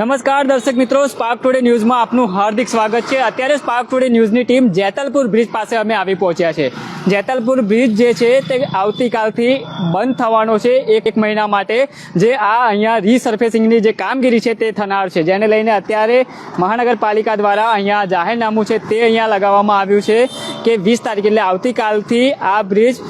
નમસ્કાર, દર્શક મિત્રો. સ્પાર્ક ટુડે ન્યૂઝમાં આપનું હાર્દિક સ્વાગત છે. અત્યારે સ્પાર્ક ટુડે ન્યૂઝની ટીમ જેતલપુર બ્રિજ પાસે અમે આવી પહોંચ્યા છે. જેતલપુર બ્રિજ જે છે તે આવતીકાલથી બંધ થવાનો છે એક એક મહિના માટે. જે આ અહીંયા રીસર્ફેસિંગની જે કામગીરી છે તે થનાર છે. જેને લઈને અત્યારે મહાનગરપાલિકા દ્વારા અહીંયા જાહેરનામું છે તે અહીંયા લગાવવામાં આવ્યું છે કે વીસ તારીખ એટલે આવતીકાલથી આ બ્રિજ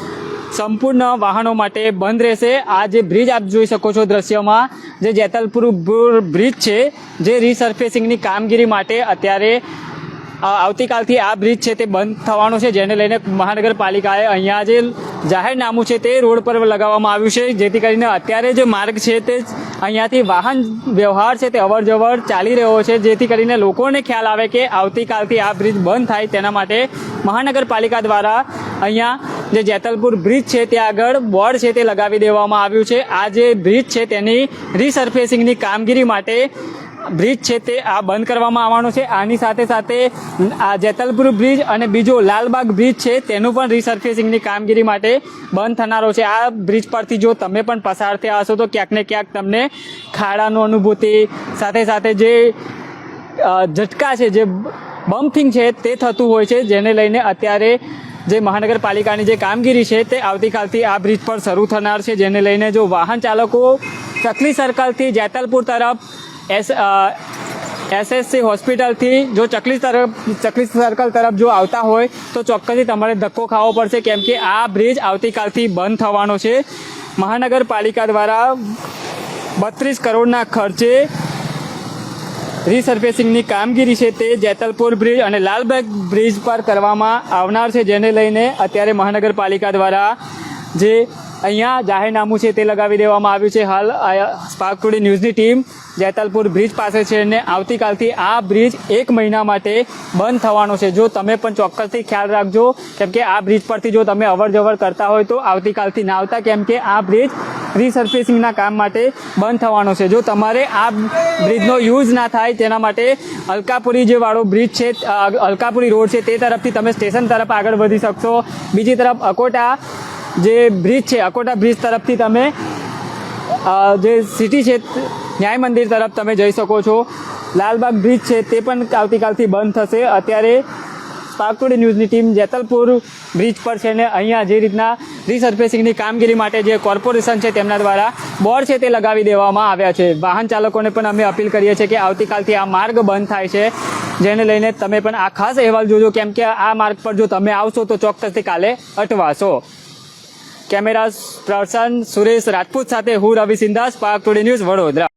સંપૂર્ણ વાહનો માટે બંધ રહેશે. આ જે બ્રિજ આપ જોઈ શકો છો દ્રશ્યમાં, જે જેતલપુર બુર બ્રિજ છે, જે રીસર્ફેસિંગની કામગીરી માટે અત્યારે આવતીકાલથી આ બ્રિજ છે તે બંધ થવાનો છે, જેને લઈને મહાનગરપાલિકાએ અહીંયા જે જાહેરનામું છે તે રોડ પર લગાવવામાં આવ્યું છે, જેથી કરીને અત્યારે જે માર્ગ છે તે અહીંયાથી વાહન વ્યવહાર છે તે અવરજવર ચાલી રહ્યો છે, જેથી કરીને લોકોને ખ્યાલ આવે કે આવતીકાલથી આ બ્રિજ બંધ થાય તેના માટે મહાનગરપાલિકા દ્વારા અહીંયા જે જેતલપુર બ્રિજ છે, ત્યાં આગળ બોર્ડ છે તે લગાવી દેવામાં આવ્યું છે. આ જે બ્રિજ છે, તેની રીસર્ફેસિંગની કામગીરી માટે બ્રિજ છે તે આ બંધ કરવામાં આવવાનો છે. આની સાથે સાથે આ જેતલપુર બ્રિજ અને બીજો લાલબાગ બ્રિજ છે, તેનું પણ રીસર્ફેસિંગની કામગીરી માટે બંધ થનારો છે. આ બ્રિજ પરથી જો તમે પણ પસાર થયા હશો, તો ક્યાંક ને ક્યાંક તમને ખાડાનો અનુભૂતિ, સાથે સાથે જે ઝટકા છે, જે બમ્પિંગ છે તે થતું હોય છે, જેને લઈને અત્યારે જે મહાનગરપાલિકાની જે કામગીરી છે તે આવતીકાલથી આ બ્રિજ પર શરૂ થનાર છે, જેને લઈને જો વાહન ચાલકો ચકલી સર્કલથી જેતલપુર તરફ એસ એસએસસી હોસ્પિટલથી જો ચકલી તરફ, ચકલી સર્કલ તરફ જો આવતા હોય, તો ચોક્કસથી તમારે ધક્કો ખાવો પડશે, કેમ કે આ બ્રિજ આવતીકાલથી બંધ થવાનો છે. મહાનગરપાલિકા દ્વારા બત્રીસ કરોડના ખર્ચે રીસર્ફેસિંગની કામગીરી છે તે જેતલપુર બ્રિજ અને લાલબાગ બ્રિજ પર કરવામાં આવનાર છે, જેને લઈને અત્યારે મહાનગરપાલિકા દ્વારા જે અહીંયા જાહેરનામું છે તે લગાવી દેવામાં આવ્યું છે. હાલ સ્પાર્ક ન્યૂઝની ટીમ જેતલપુર બ્રિજ પાસે છે અને આવતીકાલથી આ બ્રિજ એક મહિના માટે બંધ થવાનો છે. જો તમે પણ ચોક્કસથી ખ્યાલ રાખજો, કેમ કે આ બ્રિજ પરથી જો તમે અવર જવર કરતા હોય તો આવતીકાલથી ના આવતા, કેમ કે આ બ્રિજ રીસર્ફેસિંગના કામ માટે બંધ થવાનો છે. જો તમારે આ બ્રિજનો યુઝ ના થાય તેના માટે અલકાપુરી જે વાળો બ્રિજ છે અલકાપુરી રોડ છે, તે તરફથી તમે સ્ટેશન તરફ આગળ વધી શકશો. બીજી તરફ અકોટા જે બ્રિજ છે, અકોટા બ્રિજ તરફથી તમે જે સિટી છે, ન્યાય મંદિર તરફ તમે જઈ શકો છો. લાલબાગ બ્રિજ છે, તે પણ આવતીકાલથી બંધ થશે. અત્યારે સ્પાર્ક ટુડે ન્યૂઝની ટીમ જેતલપુર બ્રિજ પર છે ને અહીંયા જે રીતના રીસર્ફેસિંગની કામગીરી માટે જે કોર્પોરેશન છે તેમના દ્વારા બોર્ડ છે તે લગાવી દેવામાં આવ્યા છે. વાહન ચાલકોને પણ અમે અપીલ કરીએ છીએ કે આવતીકાલથી આ માર્ગ બંધ થાય છે. જેને લઈને તમે પણ આ ખાસ અહેવાલ જોજો, કેમ કે આ માર્ગ પર જો તમે આવશો તો ચોક્કસથી કાલે અટવાશો. કેમેરા પર્સન સુરેશ રાજપૂત સાથે હું Ravi Sindha Spark today news Vadodara.